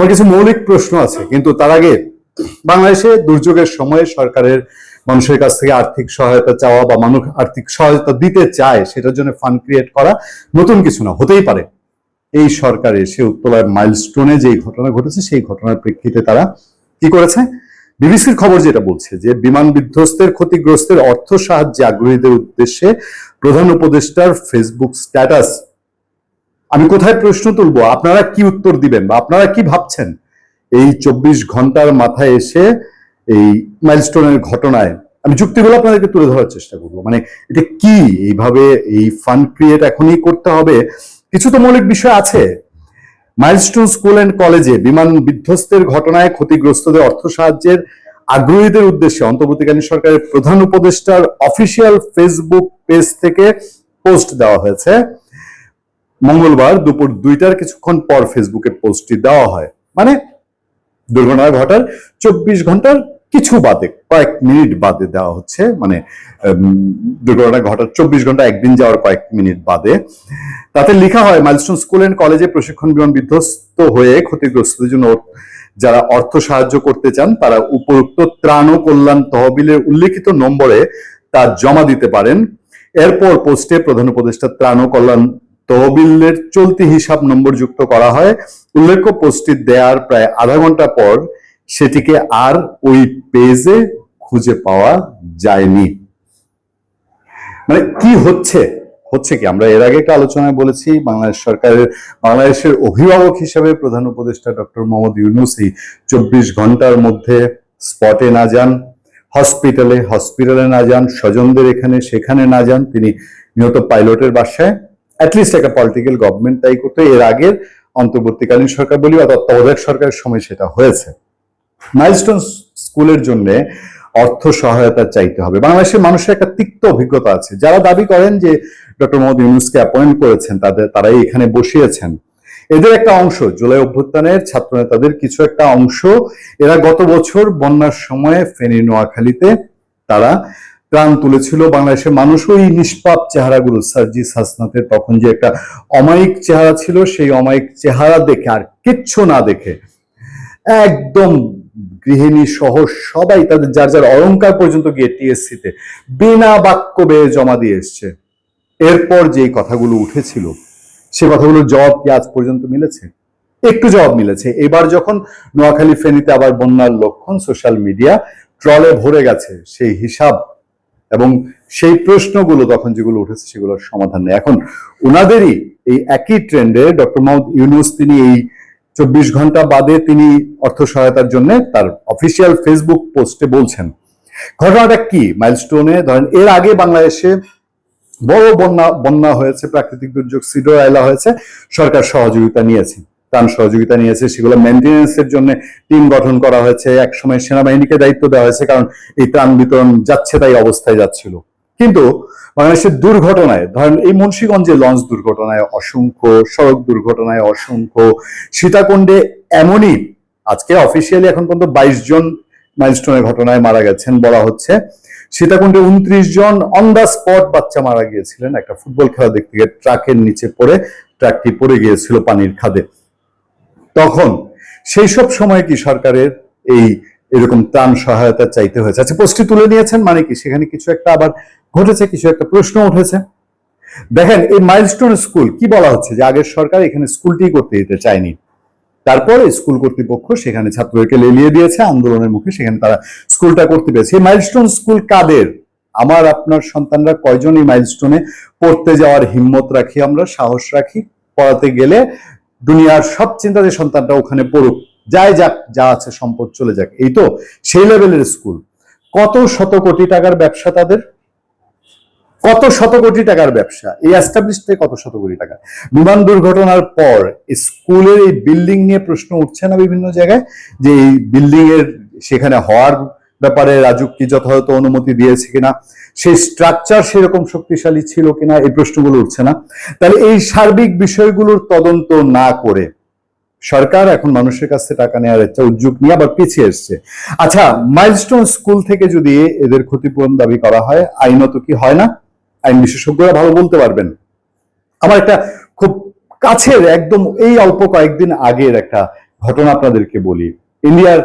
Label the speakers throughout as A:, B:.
A: আমার কিছু মৌলিক প্রশ্ন আছে, কিন্তু তার আগে বাংলাদেশে দুর্যোগের সময় সরকারের মানুষের কাছ থেকে আর্থিক সহায়তা চাওয়া বা মানুষ আর্থিক সহায়তা দিতে চায়, সেটার জন্য ফান্ড ক্রিয়েট করা নতুন কিছু না, হতেই পারে। এই সরকার এসে উত্তলার মাইলস্টোনে যেই ঘটনা ঘটেছে, সেই ঘটনার প্রেক্ষিতে তারা কি করেছে? বিবিসির খবর যেটা বলছে যে, বিমান বিধ্বস্তের ক্ষতিগ্রস্তের অর্থ সাহায্যে আগ্রহীদের উদ্দেশ্যে প্রধান উপদেষ্টার ফেসবুক স্ট্যাটাস আমি কোথায় প্রশ্ন তুলবো? আপনারা কি উত্তর দিবেন বা আপনারা কি ভাবছেন? এই চব্বিশ ঘণ্টার মাথায় এসে এই মাইলস্টোনের ঘটনায় আমি যুক্তিগুলো আপনাদেরকে তুলে ধরার চেষ্টা করব। মানে এটা কি? এইভাবে এই ফান্ড ক্রিয়েট এখনই করতে হবে? কিছু তো মৌলিক বিষয় আছে। মাইলস্টোন স্কুল অ্যান্ড কলেজে বিমান বিধ্বস্তের ঘটনায় ক্ষতিগ্রস্তদের অর্থ সাহায্যের আগ্রহীদের উদ্দেশ্যে অন্তর্বর্তীকালীন সরকারের প্রধান উপদেষ্টার অফিসিয়াল ফেসবুক পেজ থেকে পোস্ট দেওয়া হয়েছে। মঙ্গলবার দুপুর দুইটার কিছুক্ষণ পর ফেসবুকে পোস্টটি দেওয়া হয়। মানে দুর্ঘটনা ঘটার চব্বিশ ঘণ্টার কিছু বাদে, কয়েক মিনিট বাদে দেওয়া হচ্ছে। মানে দুর্ঘটনা ঘটার চব্বিশ ঘণ্টা একদিন যাওয়ার কয়েক মিনিট বাদে। তাতে লেখা হয় মাইলস্টোন স্কুল এন্ড কলেজে প্রশিক্ষণ বিমান বিধ্বস্ত হয়ে ক্ষতিগ্রস্তদের জন্য যারা অর্থ সাহায্য করতে চান, তারা উপরোক্ত ত্রাণ ও কল্যাণ তহবিলের উল্লেখিত নম্বরে তা জমা দিতে পারেন। এরপর পোস্টে প্রধান উপদেষ্টা ত্রাণ ও কল্যাণ তহবিলের চলতি হিসাব নম্বর যুক্ত করা হয়। উল্লেখ্য পোস্টটি দেওয়ার প্রায় আধা ঘণ্টা পর সেটিকে আর ওই পেজে খুঁজে পাওয়া যায়নি। মানে কি হচ্ছে? হচ্ছে কি? আমরা এর আগে একটা আলোচনায় বলেছি, বাংলাদেশ সরকারের, বাংলাদেশের অভিভাবক হিসেবে প্রধান উপদেষ্টা ডক্টর মোহাম্মদ ইউনুস চব্বিশ ঘণ্টার মধ্যে স্পটে না যান, হসপিটালে হসপিটালে না যান, স্বজনদের এখানে, সেখানে না যান। তিনি নিহত পাইলটের বাসায়। অ্যাটলিস্ট একটা পলিটিক্যাল গভর্নমেন্ট তাই করতে এর আগের অন্তর্বর্তীকালীন সরকার বলি বা তত্ত্বাবধায়ক সরকারের সময় সেটা হয়েছে। মাইলস্টোন স্কুলের জন্য অর্থ সহায়তা চাইতে হবে। বাংলাদেশের মানুষের একটা তিক্ত অভিজ্ঞতা আছে। যারা দাবি করেন যে ডক্টর মোহাম্মদ ইউনুসকে অ্যাপয়েন্ট করেছেন, তাদের, তারাই এখানে বসিয়েছেন। এদের একটা অংশ, জুলাই অভ্যুত্থানের ছাত্র নেতাদের কিছু একটা অংশ, এরা গত বছর বন্যার সময়ে ফেনী, নোয়াখালীতে তারা প্রাণ তুলেছিল বাংলাদেশের মানুষ ওই নিষ্পাপ চেহারাগুলো সার্জিস হাসনাতের তখন যে একটা অমায়িক চেহারা ছিল, সেই অমায়িক চেহারা দেখে আর কিচ্ছু না দেখে একদম গৃহিণী সহ সবাই তাদের যার যার অলংকার পর্যন্ত গিয়ে টিএসসি তে বিনা বাক্য বেয়ে জমা দিয়ে এসছে। এরপর যে কথাগুলো উঠেছিল, সে কথাগুলোর জবাব কি আজ পর্যন্ত মিলেছে? একটু জবাব মিলেছে। এবার যখন নোয়াখালী ফেনীতে আবার বন্যার লক্ষণ, সোশ্যাল মিডিয়া ট্রলে ভরে গেছে, সেই হিসাব এবং সেই প্রশ্নগুলো তখন যেগুলো উঠেছে সেগুলোর সমাধান নেই। এখন ওনাদেরই এই একই ট্রেন্ডে ডক্টর মোহাম্মদ ইউনুস তিনি এই চব্বিশ ঘণ্টা বাদে তিনি অর্থ সহায়তার জন্য তার অফিসিয়াল ফেসবুক পোস্টে বলছেন, ঘটনাটা কি? মাইলস্টোনে ধরেন এর আগে বাংলাদেশে বড় বন্যা বন্যা হয়েছে, প্রাকৃতিক দুর্যোগ সিডোর আইলা হয়েছে, সরকার সহযোগিতা নিয়েছে। ত্রাণ সহযোগিতা নিয়েছে। সেগুলো মেনটেন্যান্সের জন্য টিম গঠন করা হয়েছে। একসময় সেনাবাহিনীকে দায়িত্ব দেওয়া হয়েছে, কারণ এই ত্রাণ বিতরণ যাচ্ছে তাই অবস্থায় যাচ্ছিল। কিন্তু বাংলাদেশের দুর্ঘটনায়, ধরেন এই মুন্সীগঞ্জে লঞ্চ দুর্ঘটনায় অসংখ্য, সড়ক দুর্ঘটনায় অসংখ্য, সীতাকুণ্ডে এমনই, আজকে অফিসিয়ালি এখন পর্যন্ত বাইশ জন মাইলস্টোনের ঘটনায় মারা গেছেন বলা হচ্ছে। সীতাকুণ্ডে উনত্রিশ জন অন দ্য স্পট বাচ্চা মারা গিয়েছিলেন। একটা ফুটবল খেলা দেখতে গিয়ে ট্রাকের নিচে পড়ে, ট্রাকটি পড়ে গিয়েছিল পানির খাদে। তখন সেই সব সময় কি সরকারের এই এরকম ত্রাণ সহায়তা চাইতে হয়েছে? আচ্ছা পোস্টটি তুলে নিয়েছেন মানে কি? সেখানে কিছু একটা আবার ঘটেছে, কিছু একটা প্রশ্ন উঠেছে। দেখেন, এই মাইলস্টোন স্কুল কি বলা হচ্ছে? যে আগের সরকার এখানে স্কুলটি করতে দিতে চায়নি। তারপর স্কুল কর্তৃপক্ষ সেখানে ছাত্রদেরকে লেলিয়ে দিয়েছে, আন্দোলনের মুখে সেখানে তারা স্কুলটা করতে পেরেছে। এই মাইলস্টোন স্কুল কাদের? আমার, আপনার সন্তানরা কয়জন এই মাইলস্টোনে পড়তে যাওয়ার হিম্মত রাখি আমরা, সাহস রাখি? পড়াতে গেলে দুনিয়ার সব চিন্তাতে সন্তানটা ওখানে পড়ুক, যাই যাক, যা আছে সম্পদ চলে যাক। এই তো সেই লেভেলের স্কুল। কত শত কোটি টাকার ব্যবসা তাদের? কত শত কোটি টাকার ব্যবসা? এই অ্যাস্টাবলিশডে কত শত কোটি টাকা? বিমান দুর্ঘটনার পর স্কুলের এই বিল্ডিং নিয়ে প্রশ্ন উঠছে না বিভিন্ন জায়গায়? যে এই বিল্ডিং এর সেখানে হওয়ার ব্যাপারে রাজুক কি যথাযথ অনুমতি দিয়েছে কিনা? সেই স্ট্রাকচার সেরকম শক্তিশালী ছিল কিনা এই প্রশ্নগুলো উঠছে না। তাহলে এই সার্বিক বিষয়গুলোর তদন্ত না করে সরকার এখন মানুষের কাছ থেকে টাকা নেওয়ার একটা উদ্যোগ নিয়ে আবার পিছিয়ে এসছে। আচ্ছা মাইলস্টোন স্কুল থেকে যদি এদের ক্ষতিপূরণ দাবি করা হয়, আইনত কি হয় না? আইন বিশেষজ্ঞরা ভালো বলতে পারবেন। আমার একটা খুব কাছের, একদম এই অল্প কয়েকদিন আগের একটা ঘটনা আপনাদেরকে বলি। ইন্ডিয়ার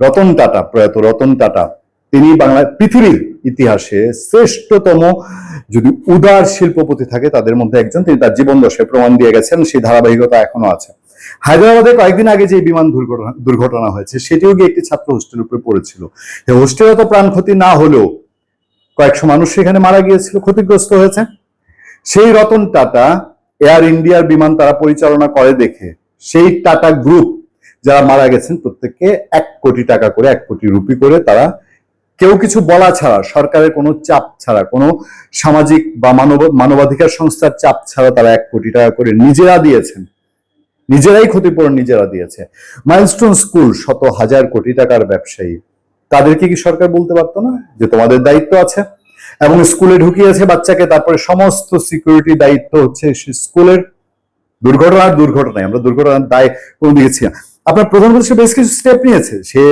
A: রতন টাটা, প্রয়াত রতন টাটা। তিনি বাংলা পৃথিবীর ইতিহাসে শ্রেষ্ঠতম যদি উদার শিল্পপতি থাকে, তাদের মধ্যে একজন। তিনি তার জীবন দশায় প্রমাণ দিয়ে গেছেন, সেই ধারাবাহিকতা এখনও আছে। হায়দ্রাবাদে কয়েকদিন আগে যে বিমান দুর্ঘটনা দুর্ঘটনা হয়েছে, সেটিও গিয়ে একটি ছাত্র হোস্টেল উপরে পড়েছিল। হোস্টেলে তো প্রাণ ক্ষতি না হলেও কয়েকশো মানুষ সেখানে মারা গিয়েছিল, ক্ষতিগ্রস্ত হয়েছে। সেই রতন টাটা, এয়ার ইন্ডিয়ার বিমান তারা পরিচালনা করে দেখে, সেই টাটা গ্রুপ যারা মারা গেছেন, প্রত্যেককে এক কোটি টাকা করে, এক কোটি রুপি করে তারা কেউ কিছু বলা ছাড়া, সরকারের কোনো চাপ ছাড়া, কোনো সামাজিক বা মানব, মানবাধিকার সংস্থার চাপ ছাড়া তারা এক কোটি টাকা করে নিজেরা দিয়েছেন। নিজেরাই ক্ষতিপূরণ নিজেরা দিয়েছে। মাইলস্টোন স্কুল, শত হাজার কোটি টাকার ব্যবসায়ী। তাদেরকে কি সরকার বলতে পারতো না যে তোমাদের দায়িত্ব আছে? এবং স্কুলে ঢুকিয়েছে বাচ্চাকে, তারপরে সমস্ত সিকিউরিটি দায়িত্ব হচ্ছে স্কুলের। দুর্ঘটনার দুর্ঘটনায় আমরা দুর্ঘটনার দায় কোনো দিয়েছি না আপনার প্রধানমন্ত্রী বেশ কিছু স্টেপ নিয়েছে। সে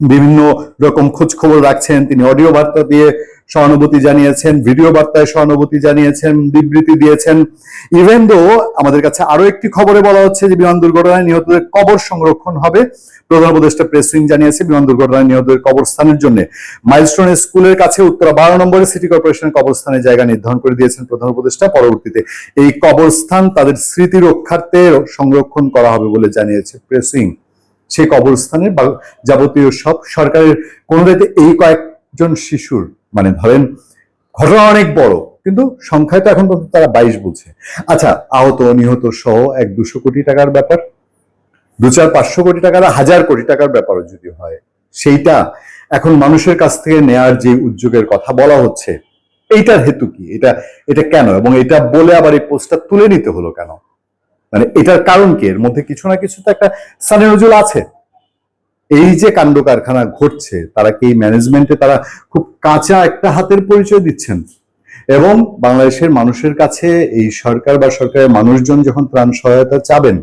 A: বিভিন্ন রকম খোঁজ খবর রাখছেন, তিনি অডিও বার্তা দিয়ে সহানুভূতি জানিয়েছেন, ভিডিও বার্তায় সহানুভূতি জানিয়েছেন, বিবৃতি দিয়েছেন। ইভেন দো আমাদের কাছে আরও একটি খবরে বলা হচ্ছে যে বিমান দুর্ঘটনায় নিহতদের কবর সংরক্ষণ হবে, প্রধান উপদেষ্টা প্রেস উইং জানিয়েছে বিমান দুর্ঘটনায় নিহতদের কবরস্থানের জন্য। মাইলস্টোন স্কুলের কাছে উত্তরা বারো নম্বরে সিটি কর্পোরেশনের কবরস্থানের জায়গা নির্ধারণ করে দিয়েছেন প্রধান উপদেষ্টা। পরবর্তীতে এই কবরস্থান তাদের স্মৃতি রক্ষার্থে সংরক্ষণ করা হবে বলে জানিয়েছে প্রেস উইং। সেই কবরস্থানের বা- যাবতীয় সব সরকারের কোনো এই কয়েকজন শিশুর মানে ধরেন ঘটনা অনেক বড়, কিন্তু সংখ্যায় তো এখন পর্যন্ত তারা বাইশ বুঝে আচ্ছা আহত, নিহত সহ এক দুশো কোটি টাকার ব্যাপার, দু চার পাঁচশো কোটি টাকার, হাজার কোটি টাকার ব্যাপারও যদি হয়, সেইটা এখন মানুষের কাছ থেকে নেয়ার যে উদ্যোগের কথা বলা হচ্ছে, এইটার হেতু কি? এটা এটা কেন? এবং এটা বলে আবার এই পোস্টটা তুলে নিতে হলো কেন? মানে এটার কারণ কি? এর মধ্যে কিছু না কিছু তো একটা সানে নজরুল আছে। এই যে কাণ্ড কারখানা ঘটছে, তারা কি ম্যানেজমেন্টে তারা খুব কাঁচা একটা হাতের পরিচয় দিচ্ছেন? এবং বাংলাদেশের মানুষের কাছে এই সরকার বা সরকারের মানুষজন যখন ত্রাণ সহায়তা চাবেন,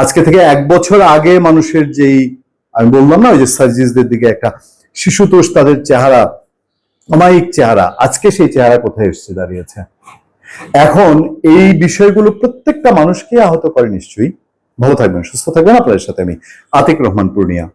A: আজকে থেকে এক বছর আগে মানুষের যেই, আমি বললাম না, ওই যে সার্জিসদের দিকে একটা শিশুতোষ তাদের চেহারা, অমায়িক চেহারা, আজকে সেই চেহারা কোথায় এসছে, দাঁড়িয়েছে? এখন এই বিষয়গুলো প্রত্যেকটা মানুষকে আহত করে নিশ্চয়ই। ভালো থাকবেন, সুস্থ থাকবেন। আপনাদের সাথে আমি আতিক রহমান পূর্ণিয়া।